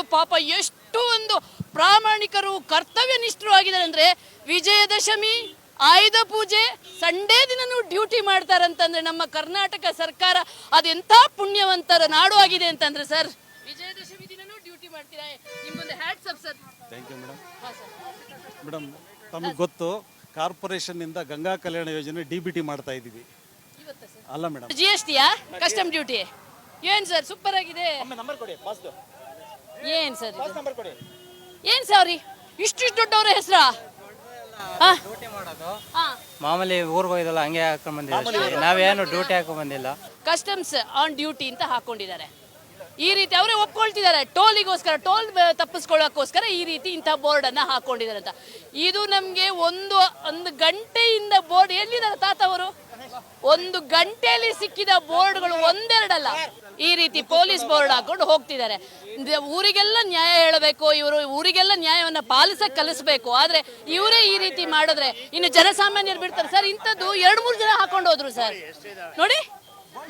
ಅಧಿಕಾರಿಗಳು ಪಾಪ ಎಷ್ಟು ಒಂದು ಪ್ರಾಮಾಣಿಕರು ಕರ್ತವ್ಯನಿಷ್ಠರು ಆಗಿದ್ದಾರೆ ಅಂದ್ರೆ ವಿಜಯದಶಮಿ ಆಯುಧ ಪೂಜೆ ಸಂಡೇ ದಿನನೂ ಡ್ಯೂಟಿ ಮಾಡ್ತಾರಂತಂದ್ರೆ ನಮ್ಮ ಕರ್ನಾಟಕ ಸರ್ಕಾರ ಅದೆಂಥ ಪುಣ್ಯವಂತರ ನಾಡು ಆಗಿದೆ ಅಂತಂದ್ರೆ ಸರ್ ವಿಜಯದಶಮಿ ದಿನನೂ ಡ್ಯೂಟಿ ಮಾಡ್ತೀರಾ? ನಿಮ್ಗೊಂದು hats off sir thank you madam ಹಾಂ ಸರ್ ಮೇಡಮ್ ತಮಗೆ ಗೊತ್ತು ಕಾರ್ಪೊರೇಷನ್ನಿಂದ ಗಂಗಾ ಕಲ್ಯಾಣ ಯೋಜನೆ ಡಿ ಬಿ ಟಿ ಮಾಡ್ತಾ ಇದ್ದೀವಿ. ಇವತ್ತ ಸರ್ ಅಲ್ಲ ಮೇಡಮ್ ಜಿ ಎಸ್ ಟಿಯಾ ಕಸ್ಟಮ್ ಡ್ಯೂಟಿ ಏನ್ ಸರ್ ಸೂಪರ್ ಆಗಿದೆ. ನಂಬರ್ ಕೊಡಿ ಫಸ್ಟ್ ಏನ್ ಸರ್ ಇದು? ನಂಬರ್ ಕೊಡಿ. ಏನ್ ಸಾರಿ ಇಷ್ಟಿಷ್ಟು ದೊಡ್ಡವ್ರ ಹೆಸರ? ಡ್ಯೂಟಿ ಮಾಡೋದು. ಮಾಮೂಲಿ ಊರಿಗೆ ಹೋಗಿದಲ್ಲ ಹಂಗೆ ಹಾಕೊಂಡ್ ಬಂದಿದ್ದೀವಿ. ನಾವೇನು ಡ್ಯೂಟಿ ಹಾಕೊಂಡ್ ಬಂದಿಲ್ಲ. ಕಸ್ಟಮ್ಸ್ ಆನ್ ಡ್ಯೂಟಿ ಅಂತ ಹಾಕೊಂಡಿದ್ದಾರೆ. ಈ ರೀತಿ ಅವರೇ ಒಪ್ಕೊಳ್ತಿದ್ದಾರೆ. ಟೋಲಿಗೋಸ್ಕರ ಟೋಲ್ ತಪ್ಪಿಸ್ಕೊಳ್ಳೋಕ್ಕೋಸ್ಕರ ಈ ರೀತಿ ಇಂಥ ಬೋರ್ಡ್ ಅನ್ನ ಹಾಕೊಂಡಿದ್ದಾರೆ ಅಂತ. ಇದು ನಮ್ಗೆ ಒಂದು ಒಂದು ಗಂಟೆಯಿಂದ ಬೋರ್ಡ್ ಎಲ್ಲಿದ್ದಾರೆ ತಾತ ಅವರು? ಒಂದು ಗಂಟೆಯಲ್ಲಿ ಸಿಕ್ಕಿದ ಬೋರ್ಡ್ಗಳು ಒಂದೆರಡಲ್ಲ. ಈ ರೀತಿ ಪೊಲೀಸ್ ಬೋರ್ಡ್ ಹಾಕೊಂಡು ಹೋಗ್ತಿದ್ದಾರೆ. ಊರಿಗೆಲ್ಲ ನ್ಯಾಯ ಹೇಳಬೇಕು ಇವರು ಊರಿಗೆಲ್ಲ ನ್ಯಾಯವನ್ನ ಪಾಲಿಸಕ್ ಕಲಿಸಬೇಕು. ಆದ್ರೆ ಇವರೇ ಈ ರೀತಿ ಮಾಡಿದ್ರೆ ಇನ್ನು ಜನಸಾಮಾನ್ಯರು ಬಿಡ್ತಾರೆ. ಸರ್ ಇಂಥದ್ದು ಎರಡು ಮೂರು ಜನ ಹಾಕೊಂಡು ಹೋದ್ರು ಸರ್. ನೋಡಿ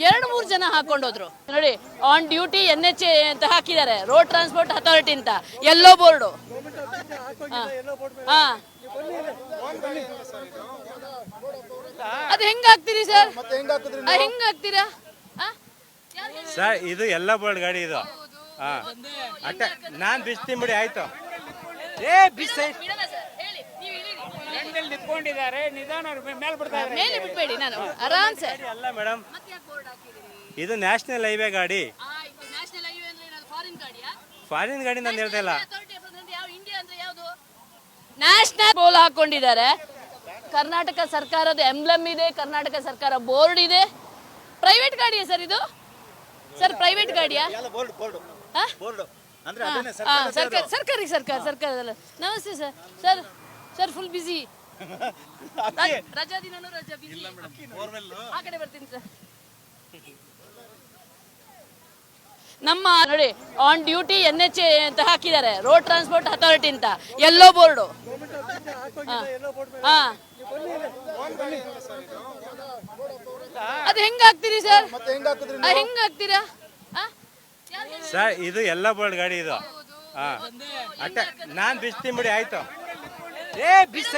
ಎರಡು ಮೂರು ಜನ ಹಾಕೊಂಡೋದ್ರು ನೋಡಿ on duty N H A ಅಂತ ಹಾಕಿದ್ದಾರೆ. ರೋಡ್ ಟ್ರಾನ್ಸ್ಪೋರ್ಟ್ ಅಥಾರಿಟಿ ಅಂತ. ಎಲ್ಲೋ ಬೋರ್ಡು ಹಾ. ಅದು ಹೆಂಗ್ ಹಾಕ್ತೀರಿ ಸರ್ ಹೆಂಗ್ ಹಾಕ್ತೀರಾ ಆ? ಸರ್ ಇದು ಎಲ್ಲ ಬೋರ್ಡ್ ಗಾಡಿ ಇದು. ಹಾ ಅಟ್ಟ ನಾನ್ ಬಿಸ್ತೀನಿ ಆಯ್ತು. ಏ ಬಿಸ್. ನಿಂತ್ಕೊಂಡಿದ್ದಾರೆ ನಿಧಾನ ಮೇಲೆ ಬಿಡ್ತಾರೆ ಮೇಲೆ ಬಿಟ್ಬೇಡಿ ನಾನು ಆರಾಮ್ ಸರ್. ಅಲ್ಲ ಮೇಡಮ್. ಮತ್ತೆ ಯಾಕೆ ಬೋರ್ಡ್ ಹಾಕಿದ್ದೀರಿ? ಇದು ನ್ಯಾಷನಲ್ ಹೈವೇ ಗಾಡಿ. ಆಯ್ತು ನ್ಯಾಷನಲ್ ಹೈವೇ ಅಂದ್ರೆ ಫಾರಿನ್ ಗಾಡಿಯಾ? ಫಾರಿನ್ ಗಾಡಿ ನಾನು ಹೇಳ್ತಾ ಇಲ್ಲ ನ್ಯಾಷನಲ್ ಬೋಲ್ ಹಾಕೊಂಡಿದ್ದಾರೆ. ಕರ್ನಾಟಕ ಸರ್ಕಾರದ ಎಂಬ್ಲಮ್ ಇದೆ ಕರ್ನಾಟಕ ಸರ್ಕಾರ ಬೋರ್ಡ್ ಇದೆ. ಪ್ರೈವೇಟ್ ಗಾಡಿಯಾ ಸರ್ ಇದು? ಸರ್ ಪ್ರೈವೇಟ್ ಗಾಡಿಯಾ? ಸರ್ಕಾರ ಸರ್ಕಾರಿ ಸರ್ಕಾರ ಸರ್ಕಾರದಲ್ಲ. ನಮಸ್ತೆ sir. Sir sir full busy ರಜಾ ದಿನನೂ ರಜಾ ಬಿಸಿ ಆ ಕಡೆ ಬರ್ತೀನಿ ಸರ್. ನಮ್ಮ ನೋಡಿ on duty N H A ಅಂತ ಹಾಕಿದ್ದಾರೆ. ರೋಡ್ ಟ್ರಾನ್ಸ್ಪೋರ್ಟ್ ಅಥಾರಿಟಿ ಅಂತ. ಎಲ್ಲೋ ಬೋರ್ಡು ಹಾ. ಅದು ಹೆಂಗ್ ಹಾಕ್ತೀರಿ ಸರ್? ಹೆಂಗ್ ಹಾಕ್ತೀರಾ? ಆ? ಸರ್ ಇದು ಎಲ್ಲ ಬೋರ್ಡ್ ಗಾಡಿ ಇದು. ಹಾ. ಅಟ್ಟ ನಾನ್ ಬಿಸ್ತೀನಿ ಆಯ್ತು. ಏ ಬಿಸ್.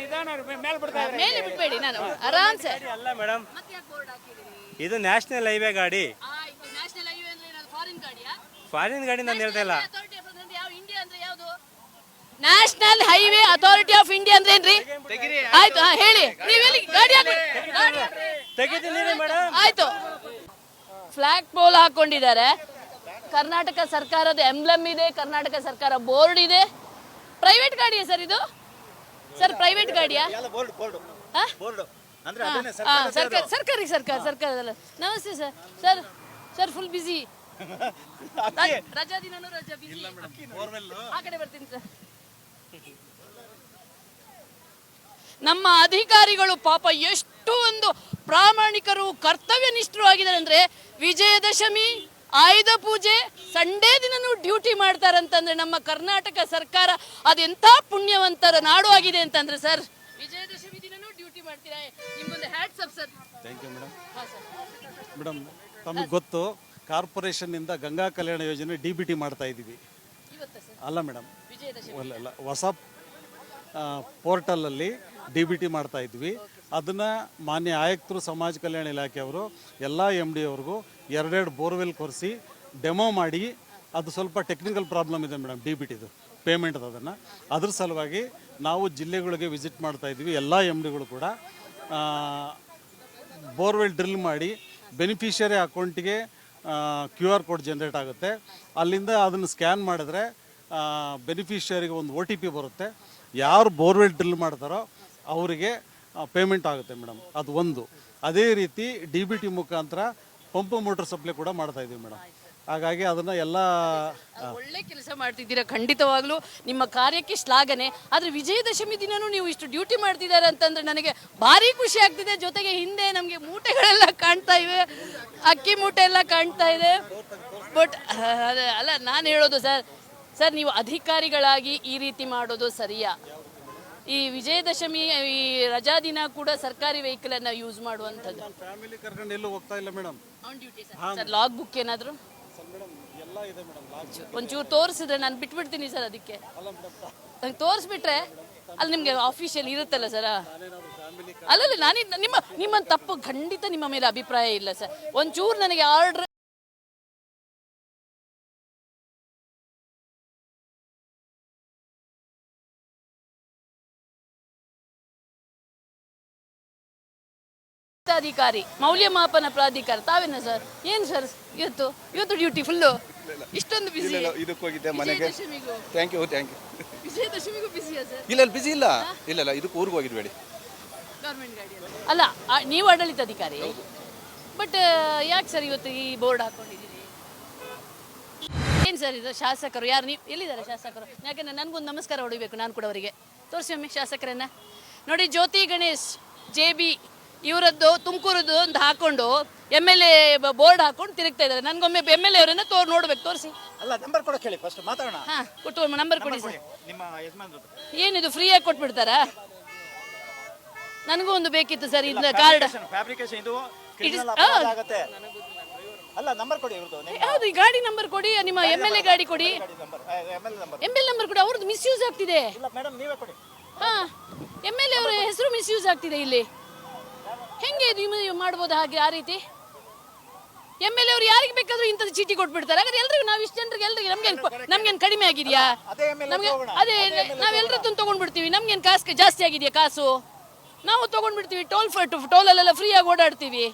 ನಿಧಾನ ಮೇಲೆ ಬಿಡ್ತಾರೆ ಮೇಲೆ ಬಿಡ್ಬೇಡಿ ನಾನು ಆರಾಮ್ ಸರ್. ಅಲ್ಲ ಮೇಡಮ್. ಇದು ನ್ಯಾಷನಲ್ ಹೈವೇ ಗಾಡಿ. ಆಯ್ತು ನ್ಯಾಷನಲ್ ಹೈವೇ ಅಂದ್ರೆ ಏನಾದ್ರು ಫಾರಿನ್ ಗಾಡಿಯಾ? ಫಾರಿನ್ ಗಾಡಿ ನಾನು ಹೇಳ್ತಾ ಇಲ್ಲ. ಅಥಾರಿಟಿ ಆಫ್ ಅಂದ್ರೆ ಯಾವ ಇಂಡಿಯಾ ಅಂದ್ರೆ ಯಾವುದು? National highway authority of India ಅಂದ್ರೆ ಏನ್ರಿ? ಆಯ್ತು ಹಾ ಹೇಳಿ. ನೀವು ಎಲ್ಲಿ ಗಾಡಿ ಹಾಕಿ ಗಾಡಿ ಹಾಕ್ರಿ. ತೆಗಿತೀನಿ ಮೇಡಮ್ ಆಯ್ತು. ಫ್ಲಾಗ್ ಪೋಲ್ ಹಾಕೊಂಡಿದ್ದಾರೆ. ಕರ್ನಾಟಕ ಸರ್ಕಾರದ ಎಂಬ್ಲಮ್ ಇದೆ ಕರ್ನಾಟಕ ಸರ್ಕಾರ ಬೋರ್ಡ್ ಇದೆ. ಪ್ರೈವೇಟ್ ಗಾಡಿಯಾ ಸರ್ ಇದು? ಸರ್ ಪ್ರೈವೇಟ್ ಗಾಡಿಯಾ? ಬೋರ್ಡ್ ಬೋರ್ಡ್ ಹಾ? ಸರ್ಕಾರ ಸರ್ಕಾರಿ ಸರ್ಕಾರ ಸರ್ಕಾರದಲ್ಲ. ನಮಸ್ತೆ sir. Sir sir full busy ರಜಾ ದಿನನೂ ರಜಾ ಬಿಸಿ ಆ ಕಡೆ ಬರ್ತೀನಿ ಸರ್. ನಮ್ಮ ಅಧಿಕಾರಿಗಳು ಪಾಪ ಎಷ್ಟು ಒಂದು ಪ್ರಾಮಾಣಿಕರು ಕರ್ತವ್ಯನಿಷ್ಠರು ಆಗಿದ್ದಾರೆ ಅಂದ್ರೆ ವಿಜಯದಶಮಿ ಆಯುಧ ಪೂಜೆ ಸಂಡೇ ದಿನನೂ ಡ್ಯೂಟಿ ಮಾಡ್ತಾರಂತಂದ್ರೆ ನಮ್ಮ ಕರ್ನಾಟಕ ಸರ್ಕಾರ ಅದೆಂಥ ಪುಣ್ಯವಂತರ ನಾಡು ಆಗಿದೆ ಅಂತಂದ್ರೆ ಸರ್ ಮಾಡ್ತೀರಾ? ನಿಮ್ಗೊಂದು hats up sir thank you madam ಹಾ ಸರ್ ಮೇಡಮ್ ತಮಗೆ ಗೊತ್ತು ಕಾರ್ಪೊರೇಷನ್ನಿಂದ ಗಂಗಾ ಕಲ್ಯಾಣ ಯೋಜನೆ ಡಿ ಬಿ ಟಿ ಮಾಡ್ತಾ ಇದ್ದೀವಿ. ಇವತ್ತ ಸರ್ ಅಲ್ಲ ಮೇಡಮ್ ವಿಜಯದಶಮಿ. ಅಲ್ಲ ಅಲ್ಲ. ಹೊಸ ಪೋರ್ಟಲಲ್ಲಿ ಡಿ ಬಿ ಟಿ ಮಾಡ್ತಾ ಇದ್ವಿ. ಅದನ್ನು ಮಾನ್ಯ ಆಯುಕ್ತರು ಸಮಾಜ ಕಲ್ಯಾಣ ಇಲಾಖೆಯವರು ಎಲ್ಲ ಎಂ ಡಿ ಅವ್ರಿಗೂ ಎರಡೆರಡು ಬೋರ್ವೆಲ್ ಕೊರೆಸಿ ಡೆಮೋ ಮಾಡಿ ಅದು ಸ್ವಲ್ಪ ಟೆಕ್ನಿಕಲ್ ಪ್ರಾಬ್ಲಮ್ ಇದೆ ಮೇಡಮ್ ಡಿ ಬಿ ಟಿದು ಪೇಮೆಂಟ್ ಅದನ್ನು. ಅದ್ರ ಸಲುವಾಗಿ ನಾವು ಜಿಲ್ಲೆಗಳಿಗೆ ವಿಸಿಟ್ ಮಾಡ್ತಾ ಇದ್ದೀವಿ. ಎಲ್ಲ ಎಂ ಡಿಗಳು ಕೂಡ ಬೋರ್ವೆಲ್ ಡ್ರಿಲ್ ಮಾಡಿ ಬೆನಿಫಿಷರಿ ಅಕೌಂಟಿಗೆ ಕ್ಯೂ ಆರ್ ಕೋಡ್ ಜನ್ರೇಟ್ ಆಗುತ್ತೆ. ಅಲ್ಲಿಂದ ಅದನ್ನು ಸ್ಕ್ಯಾನ್ ಮಾಡಿದ್ರೆ ಬೆನಿಫಿಷರಿಗೆ ಒಂದು ಒ ಟಿ ಪಿ ಬರುತ್ತೆ. ಯಾರು ಬೋರ್ವೆಲ್ ಡ್ರಿಲ್ ಮಾಡ್ತಾರೋ ಅವರಿಗೆ ಪೇಮೆಂಟ್ ಆಗುತ್ತೆ ಮೇಡಮ್ ಅದು ಒಂದು. ಅದೇ ರೀತಿ ಡಿ ಬಿ ಟಿ ಮುಖಾಂತರ ಪಂಪ್ ಮೋಟರ್ ಸಪ್ಲೈ ಕೂಡ ಮಾಡ್ತಾ ಇದ್ದೀವಿ ಮೇಡಮ್ ಹಾಗಾಗಿ ಅದನ್ನ ಎಲ್ಲ ಒಳ್ಳೆ ಕೆಲಸ ಮಾಡ್ತಿದ್ದೀರಾ. ಖಂಡಿತವಾಗ್ಲೂ ನಿಮ್ಮ ಕಾರ್ಯಕ್ಕೆ ಶ್ಲಾಘನೆ. ಆದ್ರೆ ವಿಜಯದಶಮಿ ದಿನನೂ ನೀವು ಇಷ್ಟು ಡ್ಯೂಟಿ ಮಾಡ್ತಿದ್ದಾರೆ ಅಂತಂದ್ರೆ ನನಗೆ ಭಾರಿ ಖುಷಿ ಆಗ್ತಿದೆ. ಜೊತೆಗೆ ಹಿಂದೆ ನಮಗೆ ಮೂಟೆಗಳೆಲ್ಲ ಕಾಣ್ತಾ ಇವೆ. ಅಕ್ಕಿ ಮೂಟೆ ಎಲ್ಲ ಕಾಣ್ತಾ ಇದೆ. ಬಟ್ ಅಲ್ಲ ನಾನು ಹೇಳೋದು ಸರ್ ಸರ್ ನೀವು ಅಧಿಕಾರಿಗಳಾಗಿ ಈ ರೀತಿ ಮಾಡೋದು ಸರಿಯಾ? ಈ ವಿಜಯದಶಮಿ ಈ ರಜಾ ದಿನ ಕೂಡ ಸರ್ಕಾರಿ ವೆಹಿಕಲ್ ಅನ್ನ ಯೂಸ್ ಮಾಡುವಂಥದ್ದು. ಫ್ಯಾಮಿಲಿ ಕರ್ಕೊಂಡು ಎಲ್ಲೂ ಹೋಗ್ತಾ ಇಲ್ಲ madam on duty sir log book ಏನಾದ್ರು? ಒಂಚೂರು ತೋರಿಸಿದ್ರೆ ನಾನು ಬಿಟ್ಬಿಡ್ತೀನಿ ಸರ್ ಅದಕ್ಕೆ. ನಂಗೆ ತೋರಿಸ್ಬಿಟ್ರೆ ಅಲ್ಲಿ ನಿಮಗೆ ಆಫೀಷಿಯಲ್ ಇರುತ್ತಲ್ಲ ಸರ್? ಅಲ್ಲಲ್ಲ ನಾನು ನಿಮ್ಮ ನಿಮ್ಮ ತಪ್ಪು ಖಂಡಿತ ನಿಮ್ಮ ಮೇಲೆ ಅಭಿಪ್ರಾಯ ಇಲ್ಲ ಸರ್. ಒಂಚೂರು ನನಗೆ ಆರ್ಡ್ರ್ ಅಧಿಕಾರಿ ಮೌಲ್ಯಮಾಪನ ಪ್ರಾಧಿಕಾರ ತಾವೇನ ಸರ್? ಏನು ಸರ್ ಇವತ್ತು? ಇವತ್ತು ಡ್ಯೂಟಿ ಫುಲ್ಲು ಇಷ್ಟೊಂದು ಬಿಸಿ ಇಲ್ಲ ಇದಕ್ಕೆ ಹೋಗಿದ್ದೆ ಮನೆಗೆ. ವಿಜಯದಶಮಿಗೂ ಥ್ಯಾಂಕ್ ಯು ಥ್ಯಾಂಕ್ ಯು ವಿಜಯದಶಮಿಗೂ ಬಿಸಿಯಾ ಸರ್? ಇಲ್ಲ ಇಲ್ಲ ಬಿಸಿ ಇಲ್ಲ. ಇಲ್ಲ ಇಲ್ಲ ಇದಕ್ಕೆ ಊರಿಗೆ ಹೋಗಿದ್ಬೇಡಿ. ಗೌರ್ಮೆಂಟ್ ಗಾಡಿಯಲ್ಲಿ ಅಲ್ಲ. ಆ, ನೀವು ಆಡಳಿತಾಧಿಕಾರಿ ಬಟ್ ಯಾಕೆ ಸರ್ ಇವತ್ತು ಈ ಬೋರ್ಡ್ ಹಾಕೊಂಡಿದ್ದೀರಿ? ಏನು ಸರ್ ಇದು? ಶಾಸಕರು ಯಾರು? ನೀವು ಎಲ್ಲಿದ್ದಾರೆ ಶಾಸಕರು? ಯಾಕಂದ್ರೆ ನನಗೊಂದು ನಮಸ್ಕಾರ ಹೊಡಿಬೇಕು ನಾನು ಕೂಡ ಅವರಿಗೆ. ತೋರಿಸಿ ಒಮ್ಮೆ ಶಾಸಕರನ್ನ. ನೋಡಿ ಜ್ಯೋತಿ ಗಣೇಶ್ ಜೆ ಬಿ ಇವರದ್ದು ತುಮಕೂರದ್ದು ಒಂದು ಹಾಕೊಂಡು ಎಂ ಎಲ್ ಎ ಬೋರ್ಡ್ ಹಾಕೊಂಡು ತಿರುಗ್ತಾ ಇದ್ದಾರೆ. ನನಗೊಮ್ಮೆ ಎಂ ಎಲ್ ಎ ಅವರನ್ನ ತೋರ್ ನೋಡ್ಬೇಕು ತೋರಿಸಿ. ಅಲ್ಲ ನಂಬರ್ ಕೊಡಕ್ಕೆ ಹೇಳಿ ಫಸ್ಟ್ ಮಾತಾಡೋಣ. ಹಾಂ ಕೊಟ್ಟು ನಂಬರ್ ಕೊಡಿ ಸರ್. ನಿಮ್ಮ ಯಜಮಾನ್ರದ್ದು ಏನಿದು ಫ್ರೀಯಾಗಿ ಕೊಟ್ಬಿಡ್ತಾರಾ? ನನಗೂ ಒಂದು ಬೇಕಿತ್ತು ಸರ್ ಇದು ಕಾರ್ಡ್. ಫ್ಯಾಬ್ರಿಕೇಶನ್ ಇದು criminal ಆ. ಅಪರಾಧ ಆಗತ್ತೆ. ಅಲ್ಲ ನಂಬರ್ ಕೊಡಿ ಇವ್ರದ್ದು ಈ ಗಾಡಿ ನಂಬರ್ ಕೊಡಿ ನಿಮ್ಮ ಎಂ ಎಲ್ ಎ ಗಾಡಿ ಕೊಡಿ. Number M L number M L number ಕೊಡಿ ಅವ್ರದ್ದು ಮಿಸ್ಯೂಸ್ ಆಗ್ತಿದೆ. ಇಲ್ಲ ಮೇಡಮ್ ನೀವೇ ಕೊಡಿ. ಹಾ ಎಂ ಎಲ್ ಎ ಅವರ ಹೆಸರು ಮಿಸ್ಯೂಸ್ ಆಗ್ತಿದೆ ಇಲ್ಲಿ. ಹೆಂಗೆ ಇದು ಮಾಡ್ಬೋದು ಹಾಗೆ ಆ ರೀತಿ? ಎಂ ಎಲ್ ಎ ಅವ್ರು ಯಾರಿಗೆ ಬೇಕಾದ್ರೂ ಇಂಥದ್ದು ಚೀಟಿ ಕೊಟ್ಬಿಡ್ತಾರೆ. ಹಾಗಾದ್ರೆ ಎಲ್ರಿಗೂ ನಾವು ಇಷ್ಟು ಜನರಿಗೆ ಎಲ್ರಿಗೆ ನಮ್ಗೆ ನಮ್ಗೇನು ಕಡಿಮೆ ಆಗಿದೆಯಾ? ನಮ್ಗೆ. ಅದೇ ನಾವೆಲ್ಲರದ್ದು ತೊಗೊಂಡ್ಬಿಡ್ತೀವಿ. ನಮ್ಗೇನು ಕಾಸು ಜಾಸ್ತಿ ಆಗಿದೆಯಾ ಕಾಸು? ನಾವು ತೊಗೊಂಡ್ಬಿಡ್ತೀವಿ ಟೋಲ್ ಫಟ್ ಟೋಲಲ್ಲೆಲ್ಲ ಫ್ರೀಯಾಗಿ ಓಡಾಡ್ತೀವಿ.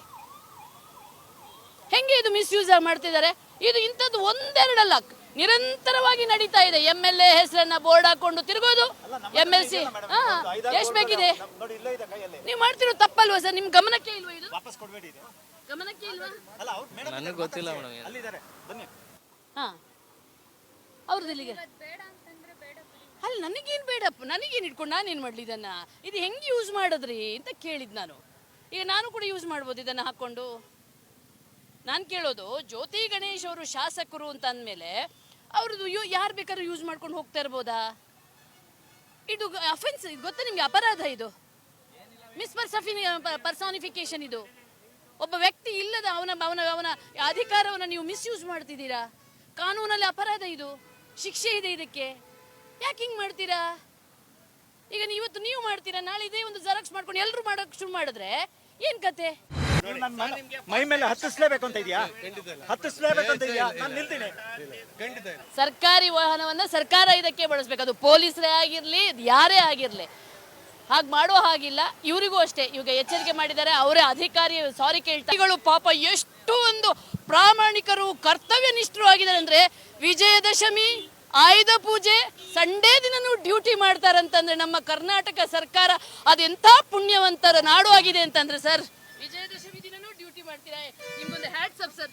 ಹೆಂಗೆ ಇದು ಮಿಸ್ಯೂಸ್ ಮಾಡ್ತಿದ್ದಾರೆ? ಇದು ಇಂಥದ್ದು ಒಂದೆರಡಲ್ಲ. ನಿರಂತರವಾಗಿ ನಡೀತಾ ಇದೆ. ಎಂ ಎಲ್ ಎ ಹೆಸರನ್ನ ಬೋರ್ಡ್ ಹಾಕೊಂಡು ತಿರುಗೋದು. ಎಂ ಎಲ್ ಸಿ ಎಷ್ಟು ಬೇಕಿದೆ? ನೋಡಿ ಇಲ್ಲೇ ಇದೆ ಕೈಯಲ್ಲಿ. ನೀವು ಮಾಡ್ತಿರೋ ತಪ್ಪಲ್ವ ಸರ್? ನಿಮ್ ಗಮನಕ್ಕೆ ಇಲ್ವಾ ಇದು? ವಾಪಸ್ ಕೊಡಬೇಡಿ ಗಮನಕ್ಕೆ ಇಲ್ವಾ? ಅಲ್ಲ ನನಗೆ ಗೊತ್ತಿಲ್ಲ ಮೇಡಮ್ ಹಾ. ಬೇಡ ಅಲ್ಲ ನನಗೇನು ಬೇಡಪ್ಪ ನನಗೇನು ಇಟ್ಕೊಂಡು ನಾನೇನು ಮಾಡಲಿ ಇದನ್ನ? ಇದು ಹೆಂಗೆ ಯೂಸ್ ಮಾಡಿದ್ರಿ ಅಂತ ಕೇಳಿದ್ ನಾನು. ಈಗ ನಾನು ಕೂಡ ಯೂಸ್ ಮಾಡ್ಬೋದು ಇದನ್ನ ಹಾಕೊಂಡು ನಾನು ಕೇಳೋದು ಜ್ಯೋತಿ ಗಣೇಶ್ ಅವರು ಶಾಸಕರು ಅಂತ ಅಂದಮೇಲೆ ಅವ್ರದ್ದು ಯೂ ಯಾರು ಬೇಕಾದ್ರೂ ಯೂಸ್ ಮಾಡ್ಕೊಂಡು ಹೋಗ್ತಾ ಇರ್ಬೋದಾ? ಇದು ಅಫೆನ್ಸ್ ಗೊತ್ತಾ ನಿಮಗೆ ಅಪರಾಧ ಇದು? ಮಿಸ್ ಪರ್ಸಫಿನ್ ಪರ್ಸಾನಿಫಿಕೇಶನ್ ಇದು. ಒಬ್ಬ ವ್ಯಕ್ತಿ ಇಲ್ಲದ ಅವನ ಅವನ ಅವನ ಅಧಿಕಾರವನ್ನು ನೀವು ಮಿಸ್ಯೂಸ್ ಮಾಡ್ತಿದ್ದೀರಾ? ಕಾನೂನಲ್ಲಿ ಅಪರಾಧ ಇದು. ಶಿಕ್ಷೆ ಇದೆ ಇದಕ್ಕೆ. ಯಾಕೆ ಹಿಂಗೆ ಮಾಡ್ತೀರಾ? ಈಗ ಇವತ್ತು ನೀವು ಮಾಡ್ತೀರಾ, ನಾಳೆ ಇದೇ ಒಂದು ಜೆರಾಕ್ಸ್ ಮಾಡ್ಕೊಂಡು ಎಲ್ಲರೂ ಮಾಡೋಕೆ ಶುರು ಮಾಡಿದ್ರೆ ಏನು ಕತೆ? ಮೈ- ಮೈ ಮೇಲೆ ಹತ್ತಿಸ್ಲೇಬೇಕು ಅಂತ ಇದೆಯಾ? ಹತ್ತಿಸ್ಲೇಬೇಕು ಅಂತ ಇದೆಯಾ ನಾನು ನಿಲ್ತೀನಿ. ಸರ್ಕಾರಿ ವಾಹನವನ್ನ ಸರ್ಕಾರ ಇದಕ್ಕೆ ಬಳಸ್ಬೇಕು. ಅದು ಪೊಲೀಸರೇ ಆಗಿರ್ಲಿ ಯಾರೇ ಆಗಿರ್ಲಿ. ಹಾಗೆ ಮಾಡೋ ಹಾಗಿಲ್ಲ. ಇವರಿಗೂ ಅಷ್ಟೇ. ಇವಾಗ ಎಚ್ಚರಿಕೆ ಮಾಡಿದ್ದಾರೆ. ಅವರೇ ಅಧಿಕಾರಿ ಸಾರಿ ಕೇಳ್ತಾರೆ ಪಾಪ ಎಷ್ಟು ಒಂದು ಪ್ರಾಮಾಣಿಕರು ಕರ್ತವ್ಯ ನಿಷ್ಠರು ಆಗಿದ್ದಾರೆ ಅಂದ್ರೆ ವಿಜಯದಶಮಿ ಆಯುಧ ಪೂಜೆ ಸಂಡೇ ದಿನನೂ ಡ್ಯೂಟಿ ಮಾಡ್ತಾರಂತಂದ್ರೆ ನಮ್ಮ ಕರ್ನಾಟಕ ಸರ್ಕಾರ ಅದೆಂಥ ಪುಣ್ಯವಂತರ ನಾಡು ಆಗಿದೆ ಅಂತಂದ್ರೆ ಸರ್ ಮಾಡ್ತೀರಾ? ನಿಮ್ಗೊಂದು ಹ್ಯಾಟ್ಸ್ ಅಪ್ ಸರ್